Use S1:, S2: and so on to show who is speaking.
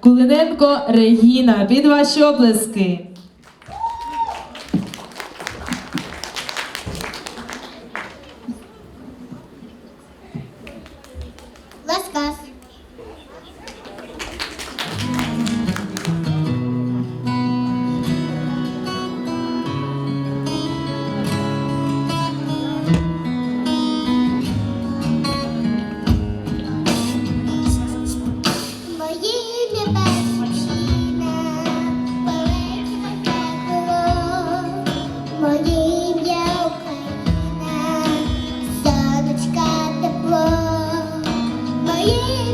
S1: Кулиненко Регіна під ваші
S2: облиски. Моїм'я Україна, сонечка тепло, моє.